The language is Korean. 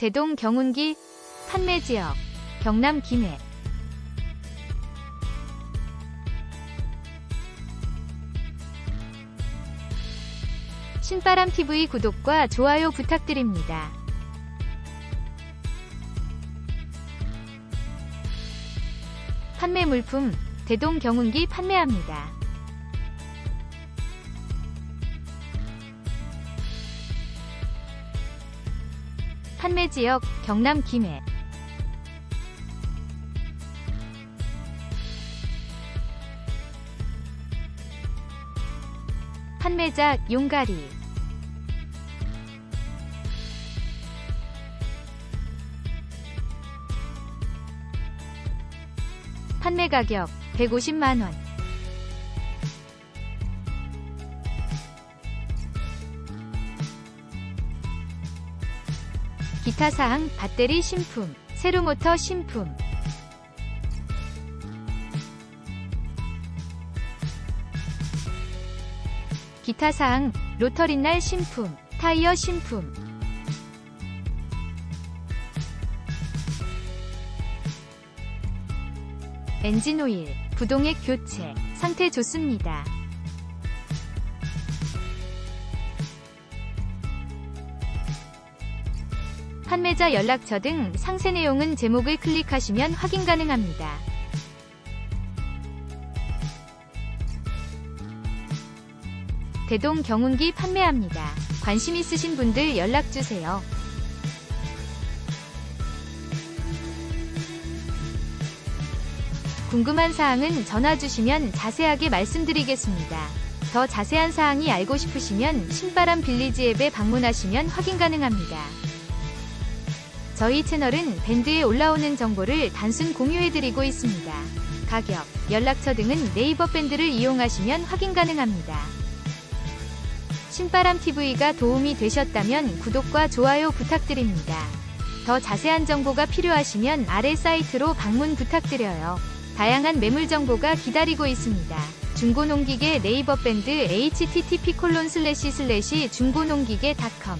대동 경운기 판매 지역 경남 김해 신바람 TV 구독과 좋아요 부탁드립니다. 판매 물품 대동 경운기 판매합니다. 판매 지역 경남 김해. 판매자 용가리. 판매 가격 150만원 기타 사항 배터리 신품 세로 모터 신품 기타 사항 로터리날 신품 타이어 신품 엔진 오일 부동액 교체 상태 좋습니다. 판매자 연락처 등 상세 내용은 제목을 클릭하시면 확인 가능합니다. 대동 경운기 판매합니다. 관심 있으신 분들 연락주세요. 궁금한 사항은 전화 주시면 자세하게 말씀드리겠습니다. 더 자세한 사항이 알고 싶으시면 신바람 빌리지 앱에 방문하시면 확인 가능합니다. 저희 채널은 밴드에 올라오는 정보를 단순 공유해드리고 있습니다. 가격, 연락처 등은 네이버 밴드를 이용하시면 확인 가능합니다. 신바람TV가 도움이 되셨다면 구독과 좋아요 부탁드립니다. 더 자세한 정보가 필요하시면 아래 사이트로 방문 부탁드려요. 다양한 매물 정보가 기다리고 있습니다. 중고농기계 네이버 밴드 http:// 중고농기계닷컴